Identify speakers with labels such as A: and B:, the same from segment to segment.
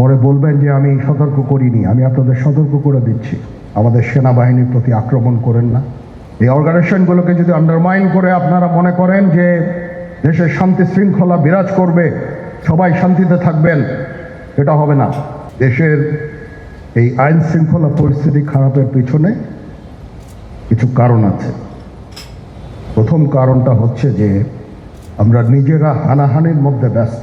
A: পরে বলবেন যে আমি সতর্ক করিনি, আমি আপনাদের সতর্ক করে দিচ্ছি। আমাদের সেনাবাহিনীর প্রতি আক্রমণ করেন না। এই অর্গানাইজেশনগুলোকে যদি আন্ডারমাইন করে আপনারা মনে করেন যে দেশের শান্তি শৃঙ্খলা বিরাজ করবে, সবাই শান্তিতে থাকবেন, এটা হবে না। দেশের এই আইন শৃঙ্খলা পরিস্থিতি খারাপের পিছনে কিছু কারণ আছে। প্রথম কারণটা হচ্ছে যে আমরা নিজেরা হানাহানির মধ্যে ব্যস্ত।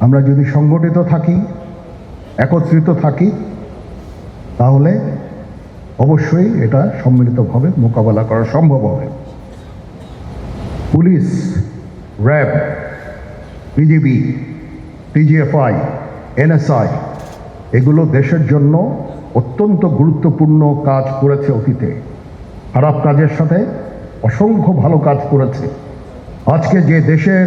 A: আমরা যদি সংগঠিত থাকি, একত্রিত থাকি, তাহলে অবশ্যই এটা সম্মিলিতভাবে মোকাবেলা করা সম্ভব হবে। Police, RAB, BGB, DGFI, NSI, এগুলো দেশের জন্য অত্যন্ত গুরুত্বপূর্ণ কাজ করেছে অতীতে। খারাপ কাজের সাথে অসংখ্য ভালো কাজ করেছে। আজকে যে দেশের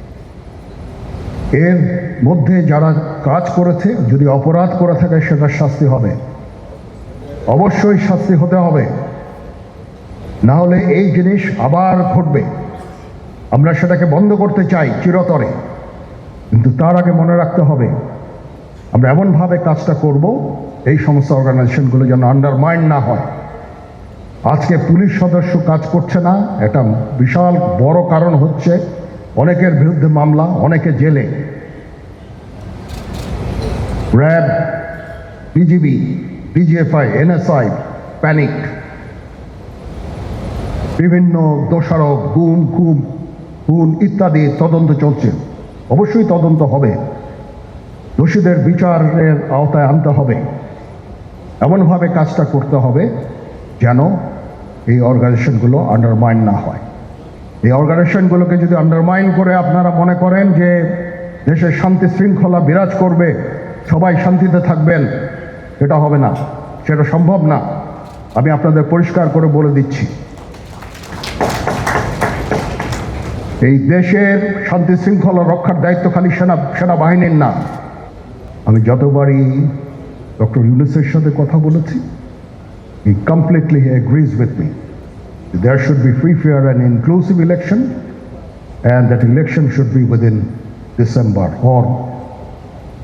A: এর মধ্যে যারা কাজ করেছে, যদি অপরাধ করে থাকে, সেটার শাস্তি হবে। অবশ্যই শাস্তি হতে হবে। না হলে এই জিনিস আবার ঘটবে। আমরা সেটাকে বন্ধ করতে চাই চিরতরে। কিন্তু তার আগে মনে রাখতে হবে, আমরা এমনভাবে কাজটা করব, এই সমস্ত অর্গানাইজেশনগুলো যেন আন্ডারমাইন্ড না হয়। আজকে পুলিশ সদস্য কাজ করছে না, এটা বিশাল বড় কারণ হচ্ছে অনেকের বিরুদ্ধে মামলা, অনেকে জেলে। RAB, BGB, DGFI, NSI, panic. বিভিন্ন দোষারোপ, গুম খুম খুন ইত্যাদি তদন্ত চলছে। অবশ্যই তদন্ত হবে। দোষীদের বিচারের আওতায় আনতে হবে। এমনভাবে কাজটা করতে হবে যেন এই অর্গানাইজেশনগুলো আন্ডারমাইন না হয়। এই অর্গানাইজেশনগুলোকে যদি আন্ডারমাইন করে আপনারা মনে করেন যে দেশের শান্তি শৃঙ্খলা বিরাজ করবে, সবাই শান্তিতে থাকবেন, এটা হবে না, সেটা সম্ভব না। আমি আপনাদের পরিষ্কার করে বলে দিচ্ছি। এই দেশের শান্তি শৃঙ্খলা রক্ষার দায়িত্ব খালি সেনা, সেনাবাহিনীর না। আমি যতবারই ডক্টর ইউনুসের সাথে কথা বলেছি, he completely agrees with me. There should be free, fair, and inclusive election, and that election should be within December or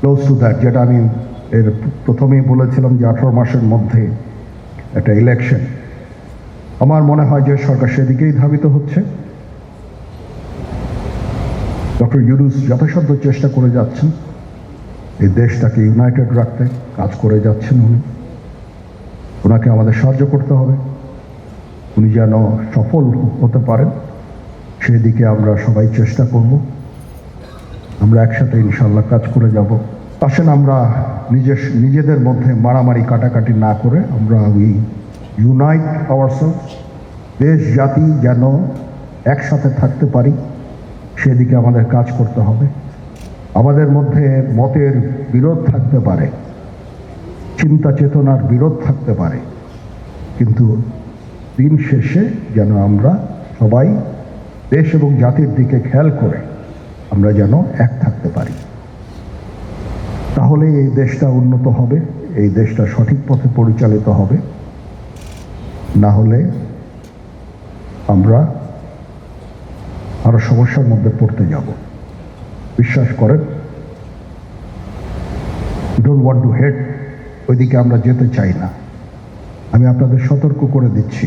A: close to that. যেটা আমি এর প্রথমেই বলেছিলাম যে আঠারো মাসের মধ্যে একটা ইলেকশন আমার মনে হয় যে সরকার সেদিকেই ধাবিত হচ্ছে। ডক্টর ইউরুস যথাসাধ্য চেষ্টা করে যাচ্ছেন। এই দেশটাকে ইউনাইটেড রাখতে কাজ করে যাচ্ছেন উনি। ওনাকে আমাদের সাহায্য করতে হবে। উনি যেন সফল হতে পারেন, সেদিকে আমরা সবাই চেষ্টা করব। আমরা একসাথে ইনশাল্লাহ কাজ করে যাব। আসেন আমরা নিজের, নিজেদের মধ্যে মারামারি কাটাকাটি না করে আমরা উই ইউনাইট আওয়ারসেলস দেশ, জাতি যেন একসাথে থাকতে পারি, সেদিকে আমাদের কাজ করতে হবে। আমাদের মধ্যে মতের বিরোধ থাকতে পারে চিন্তা চেতনার বিরোধ থাকতে পারে, কিন্তু দিন শেষে যেন আমরা সবাই দেশ এবং জাতির দিকে খেয়াল করে আমরা যেন এক থাকতে পারি। তাহলে এই দেশটা উন্নত হবে, এই দেশটা সঠিক পথে পরিচালিত হবে। না হলে আমরা আরও সমস্যার মধ্যে পড়তে যাব। বিশ্বাস করেন ডোন্ট ওয়ান্ট টু হেড ওইদিকে আমরা যেতে চাই না। আমি আপনাদের সতর্ক করে দিচ্ছি।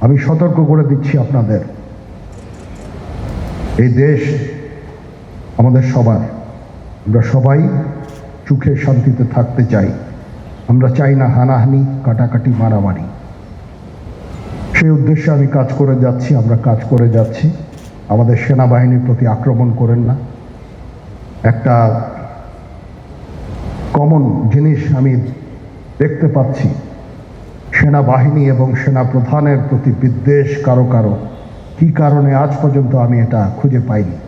A: আমি সতর্ক করে দিচ্ছি আপনাদের। এই দেশ আমাদের সবার। আমরা সবাই সুখে শান্তিতে থাকতে চাই। আমরা চাই না হানাহানি, কাটাকাটি, মারামারি। সেই উদ্দেশ্যে আমি কাজ করে যাচ্ছি, আমরা কাজ করে যাচ্ছি। আমাদের সেনাবাহিনীর প্রতি আক্রমণ করেন না। একটা কমন জিনিস আমি দেখতে পাচ্ছি। সেনাবাহিনী এবং সেনা প্রধানের প্রতি বিদ্বেষ কারও কারও? কী কারণে আজ পর্যন্ত আমি এটা খুঁজে পাইনি?